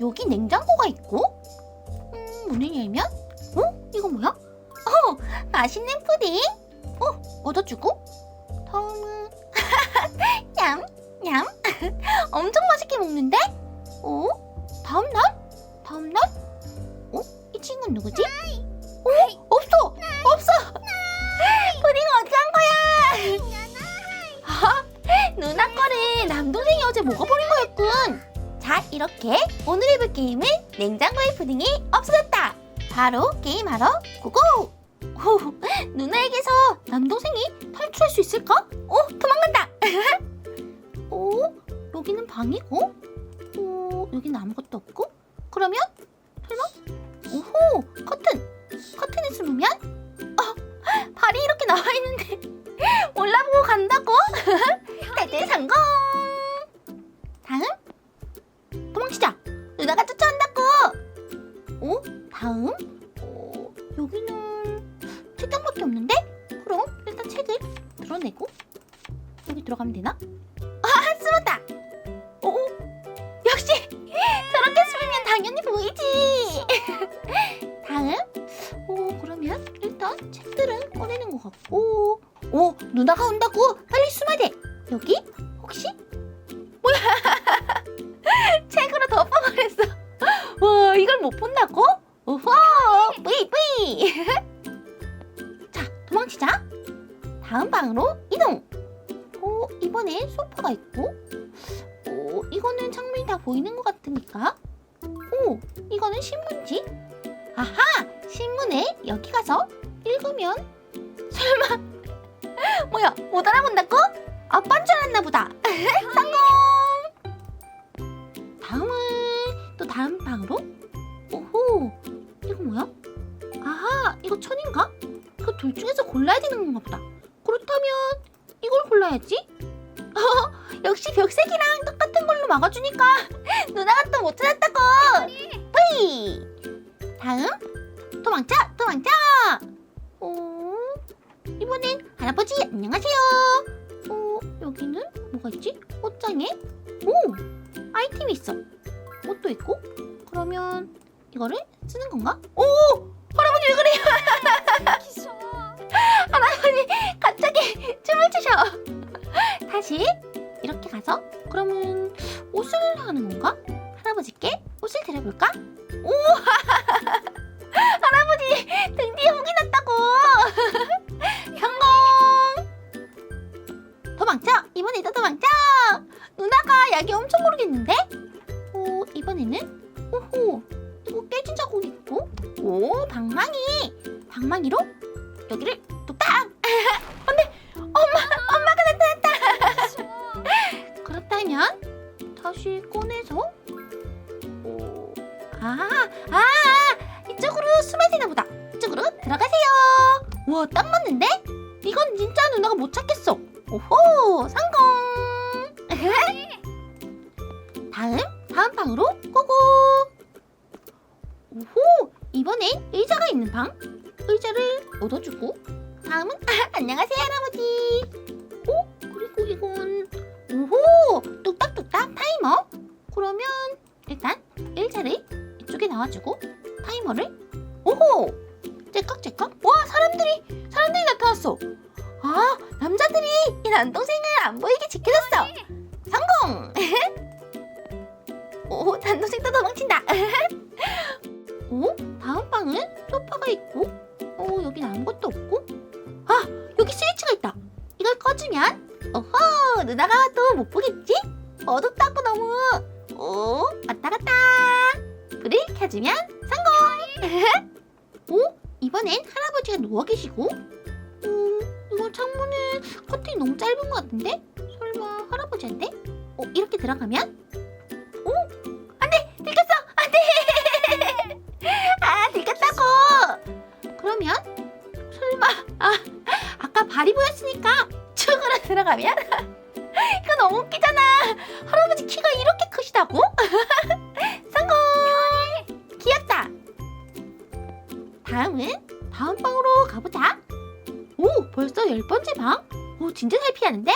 여기 냉장고가 있고 음, 문을 열면 어? 이거 뭐야? 어, 맛있는 푸딩? 어, 얻어주고 다음은 냠, 냠 엄청 맛있게 먹는데? 어? 다음 날? 다음 날? 어? 이 친구는 누구지? 어? 없어! 없어! 푸딩 어디 간 거야? 아, 누나 거를 남동생이 어제 먹어버린 거였군. 자, 이렇게 오늘 해볼 게임은 냉장고의 푸딩이 없어졌다. 바로 게임하러 고고! 오, 누나에게서 남동생이 탈출할 수 있을까? 오, 도망간다! 오, 여기는 방이고, 오, 여기는 아무것도 없고, 그러면 설마? 오호, 커튼! 커튼에 숨으면? 어, 발이 이렇게 나와 있는데 올라보고 간다고? 대대 성공! 오 누나가 온다고 빨리 숨어야 돼. 여기 혹시 뭐야? 책으로 덮어버렸어. 와 이걸 못 본다고? 오호 뿌이 뿌이. 자 도망치자. 다음 방으로 이동. 오 이번엔 소파가 있고. 오 이거는 창문이 다 보이는 것 같으니까. 오 이거는 신문지. 아하 신문에 여기 가서 읽으면 설마 뭐야 못 알아본다고? 아빠인 줄 알았나 보다. 성공. 다음은 또 다른 방으로. 오호, 이거 뭐야? 아하, 이거 천인가? 그둘 중에서 골라야 되는 건가 보다. 그렇다면 이걸 골라야지. 어, 역시 벽색이랑 똑같은 걸로 막아주니까 누나가 또 못 찾았다고. 뿌이. 다음, 도망쳐, 도망쳐. 오, 이번엔 할아버지 안녕하세요. 어, 여기는 뭐가 있지? 옷장에? 오! 아이템이 있어. 옷도 있고. 그러면 이거를 쓰는 건가? 오! 할아버지 왜 그래요? 할아버지 갑자기 춤을 추셔. 다시 이렇게 가서 그러면 옷을 하는 건가? 할아버지께 옷을 드려볼까? 오! 아, 아, 이쪽으로 숨어야 되나 보다. 이쪽으로 들어가세요. 우와, 딱 맞는데? 이건 진짜 누나가 못 찾겠어. 오호, 성공! 다음, 다음 방으로 고고! 오호, 이번엔 의자가 있는 방. 의자를 얻어주고, 다음은, 아, 안녕하세요, 할아버지. 오, 그리고 이건, 오호, 뚝딱뚝딱 타이머. 그러면, 나와주고, 타이머를, 오호! 째깍째깍. 와, 사람들이, 사람들이 나타났어. 아, 남자들이 이 남동생을 안 보이게 지켜줬어. 성공! 오, 남동생 또 도망친다. 오, 다음 방은 소파가 있고, 오, 여긴 아무것도 없고. 아, 여기 스위치가 있다. 이걸 꺼주면, 오호, 누나가 또 못 보겠지? 어둡다고 너무. 켜주면 성공! 오, 이번엔 할아버지가 누워 계시고, 음, 이거 창문은 커튼이 너무 짧은 것 같은데? 설마 할아버지한테? 어, 이렇게 들어가면? 오! 안 돼! 들켰어! 안 돼! 아, 들켰다고! 그러면, 설마, 아, 아까 발이 보였으니까 축으로 들어가면? 이거 너무 웃기잖아! 할아버지 키가 이렇게 크시다고? 진짜 잘 피하는데?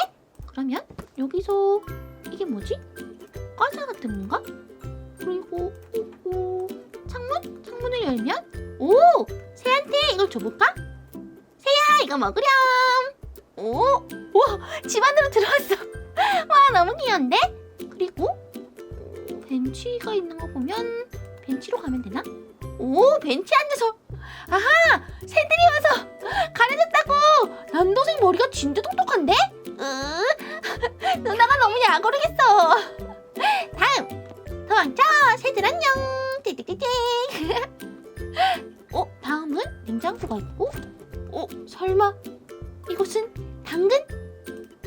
그러면 여기서 이게 뭐지? 과자 같은 건가? 그리고 오, 창문? 창문을 열면 오 새한테 이걸 줘볼까? 새야 이거 먹으렴. 오, 와, 집 안으로 들어왔어. 와, 너무 귀여운데? 그리고 오, 벤치가 있는 거 보면 벤치로 가면 되나? 오, 벤치 앉아서 아하, 새들이 와서 가려졌다고. 남동생 머리가 진짜 똑똑한데? 으, 누나가 너무 야거르겠어. 다음, 도망쳐, 새들 안녕. 띠띠띠띠. 어, 다음은 냉장고가 있고, 어, 설마 이곳은 당근?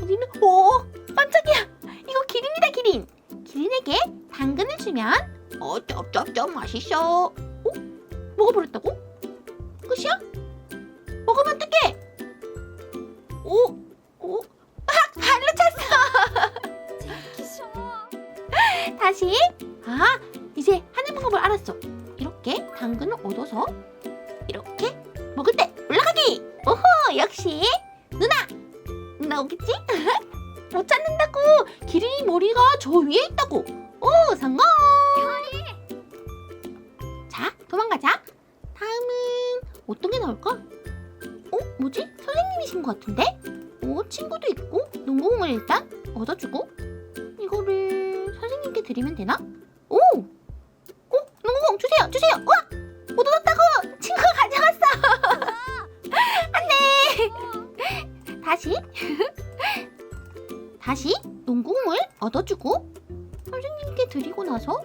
여기는 오 반짝이야 이거 기린이다 기린 기린에게 당근을 주면 어 쩝쩝쩝 맛있어 어? 먹어버렸다고? 나 오겠지? 못 찾는다고. 기린이 머리가 저 위에 있다고. 오 성공! 자 도망가자. 다음은 어떤 게 나올까? 어 뭐지? 선생님이신 것 같은데? 오 친구도 있고 농구공을 일단 얻어주고. 이거를 선생님께 드리면 되나? 오! 어? 농구공 주세요 주세요. 우와! 못 얻었다고! 친구가 가져갔어! 안돼! 다시 다시 농구공을 얻어주고 선생님께 드리고 나서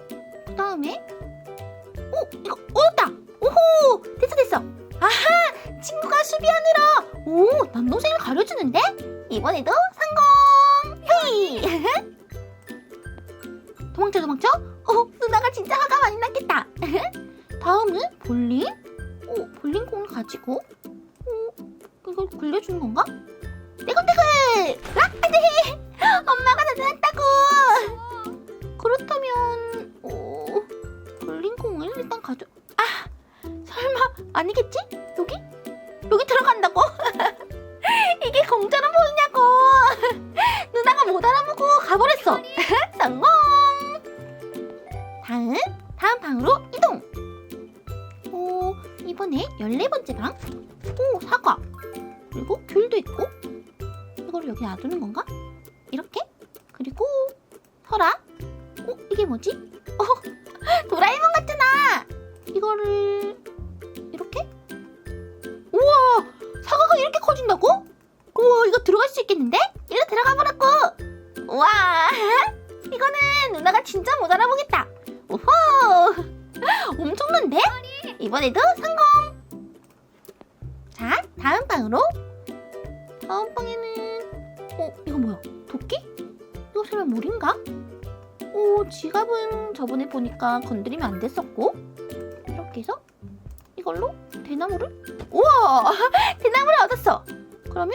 그 다음에 오 이거 얻었다. 오호 됐어 됐어. 아하 친구가 수비하느라. 오 남동생을 가려주는데? 이번에도 성공! 헤이! 도망쳐 도망쳐. 어 누나가 진짜 화가 많이 났겠다. 다음은 볼링. 오 볼링공을 가지고. 오 이걸 굴려주는 건가? 떼굴떼굴 아 안돼 엄마가 나타났다고. 그렇다면 오 볼링공을 일단 가져 아 설마 아니겠지? 여기? 여기 들어간다고? 이게 공처럼 보이냐고. 누나가 못 알아보고 가버렸어. 성공. 다음 다음 방으로 이동. 오 이번에 14번째 방. 오 사과. 그리고 귤도 있고. 이걸 여기 놔두는 건가? 이렇게? 그리고 설아? 어 이게 뭐지? 어 도라에몽 같잖아! 이거를 이렇게? 우와! 사과가 이렇게 커진다고? 우와 이거 들어갈 수 있겠는데? 이거 들어가 버렸고! 우와! 이거는 누나가 진짜 못 알아보겠다! 오호 엄청난데? 이번에도 성공! 자 다음 방으로. 다음 방에는 어 이거 뭐야? 도끼? 이거 설마 물인가? 오 지갑은 저번에 보니까 건드리면 안 됐었고. 이렇게 해서 이걸로 대나무를? 우와! 대나무를 얻었어! 그러면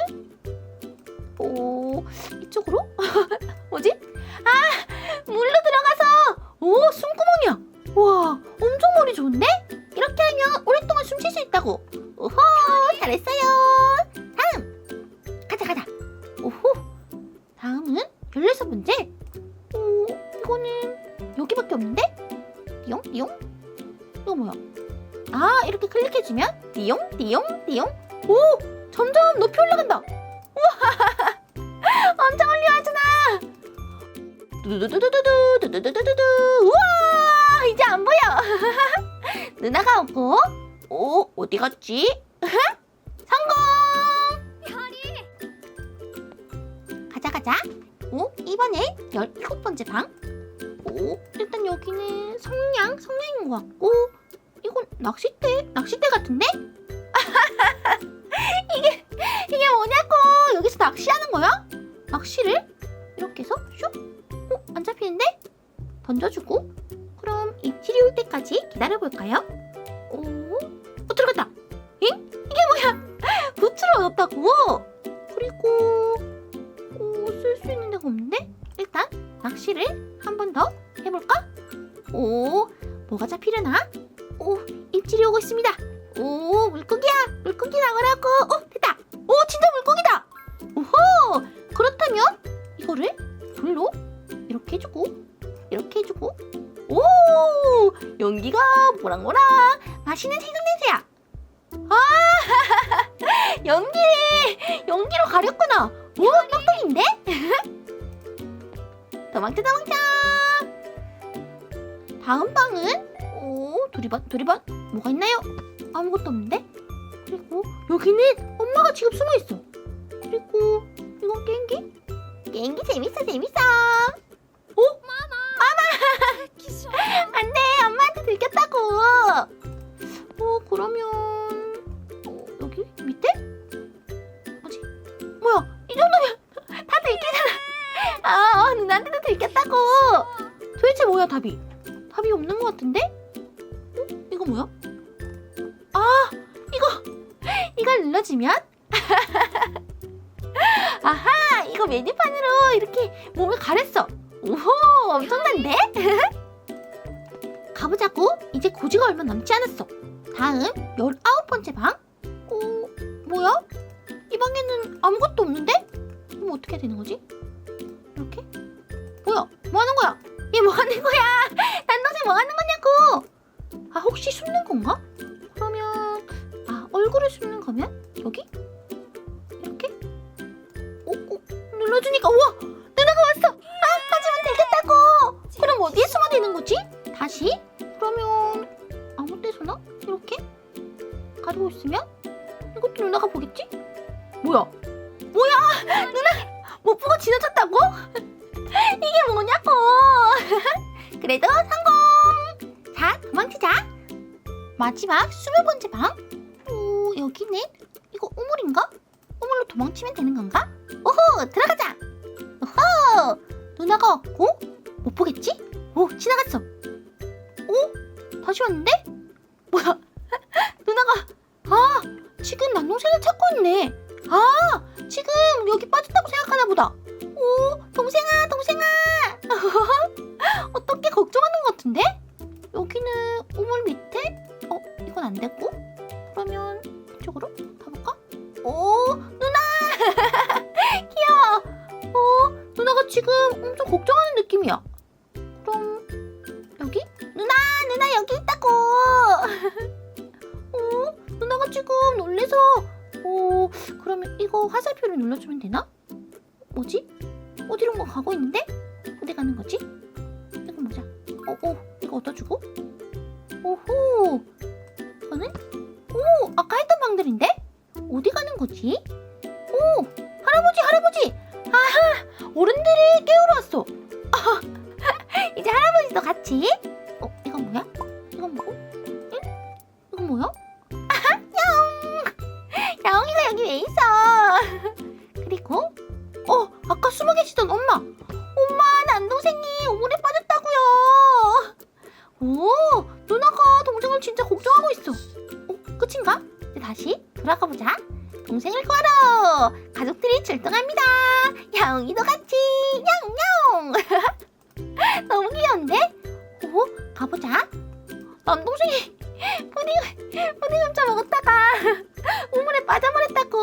오 이쪽으로? 뭐지? 아 물로 들어가서! 오 숨구멍이야! 와 엄청 띠용? 띠용? 오! 점점 높이 올라간다. 우와! 엄청 올려 하잖아! 두두두두두두 두두두두두 우와! 이제 안 보여. 누나가 오고. 오 어디 갔지? 성공! 가자 가자. 오 이번에 17번째 방 오 일단 여기는 성냥 성냥인 것 같고 이건 낚싯대? 낚싯대 같은데 이게 이게 뭐냐고 여기서 낚시하는 거야 낚시를 이렇게 해서 슉 어, 안 잡히는데 던져주고 그럼 입질이 올 때까지 기다려볼까요? 오, 어, 들어갔다. 잉? 이게 뭐야? 부츠를 얻었다고? 그리고 오, 쓸 수 있는 데가 없는데? 일단 낚시를 한 번 더 해볼까? 오, 뭐가 잡히려나? 오, 입질이 오고 있습니다. 물고기 나오라고. 오, 됐다. 오, 진짜 물고기다. 오호, 그렇다면 이거를 불로 이렇게 해주고 이렇게 해주고 오 연기가 모락모락 맛있는 생선 냄새야. 아 연기 연기로 가렸구나. 오 떡떡인데? 도망쳐 도망쳐. 다음 방은 오 도리반 도리반 뭐가 있나요? 아무것도 없는데? 여기는 엄마가 지금 숨어 있어. 그리고 이건 게임기? 게임기 재밌어 재밌어. 어? 기쇼. 안돼 엄마한테 들켰다고 어 그러면 어, 여기 밑에 뭐지 뭐야 이 정도면 다 들키잖아 아 어, 누나한테도 들켰다고 도대체 뭐야 답이 답이 없는 것 같은데 어? 이거 뭐야 이걸 눌러주면 아하 이거 메뉴판으로 이렇게 몸을 가렸어 오호 엄청난데 가보자고. 이제 고지가 얼마 남지 않았어. 다음 열아홉 번째 방. 어, 뭐야? 이 방에는 아무것도 없는데? 그럼 어떻게 되는 거지? 이렇게? 뭐야? 뭐 하는 거야? 얘 뭐 하는 거야? 난도새 뭐 하는 거냐고? 아, 혹시 숨는 건가? 얼굴을 숨는 거면 여기? 이렇게? 오, 오, 눌러주니까 우와! 도망치면 되는 건가? 오호 들어가자 오호 누나가 왔고 못 보겠지? 오 지나갔어 있어. 어 끝인가? 이제 다시 돌아가 보자. 동생을 구하러. 가족들이 출동합니다. 야옹이도 같이. 야옹야옹 너무 귀여운데? 오 가보자. 남동생이 푸딩을 푸딩 훔쳐 먹었다가 우물에 빠져버렸다고.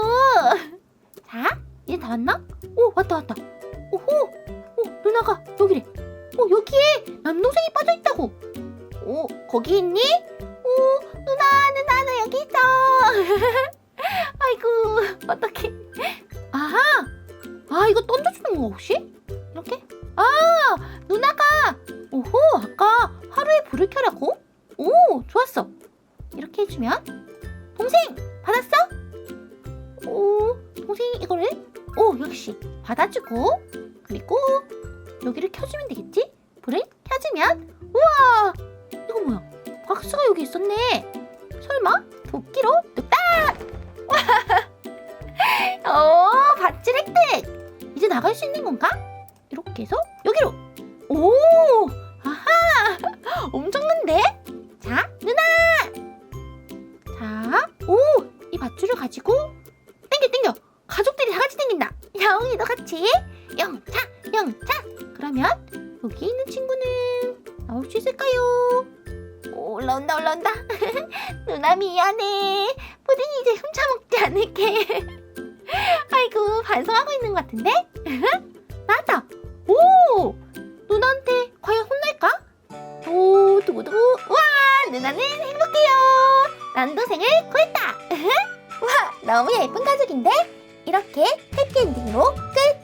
자 이제 다 왔나? 오 왔다 왔다. 오호 오 누나가 여기래. 오 여기에 남동생이 빠져 있다고. 오 거기 있니? 오 누나 누나 나 여기 있어 아이고 어떡해 아하 아 이거 던져주는 거 혹시? 이렇게? 아 누나가 오호 아까 하루에 불을 켜라고? 오 좋았어 이렇게 해주면 동생 받았어? 오 동생이 이거를 오 역시 받아주고 그리고 여기를 켜주면 되겠지? 불을 켜주면 여기 있었네. 설마? 도끼로? 뚝딱 오 밧줄 획득! 이제 나갈 수 있는 건가? 이렇게 해서 여기로! 오! 아하! 엄청난데? 자 누나! 자 오 이 밧줄을 가지고 땡겨 땡겨! 가족들이 다 같이 땡긴다! 야옹이도 같이! 영차 영차! 그러면 여기 있는 친구는 나올 수 있을까요? 오, 올라온다 올라온다 누나 미안해 푸딩이 이제 훔쳐먹지 않을게 아이고 반성하고 있는 것 같은데 나왔다 오 누나한테 과연 혼날까? 오 두구두구 와 나는 행복해요. 난도생을 구했다. 와, 너무 예쁜 가족인데? 이렇게 해피엔딩으로 끝!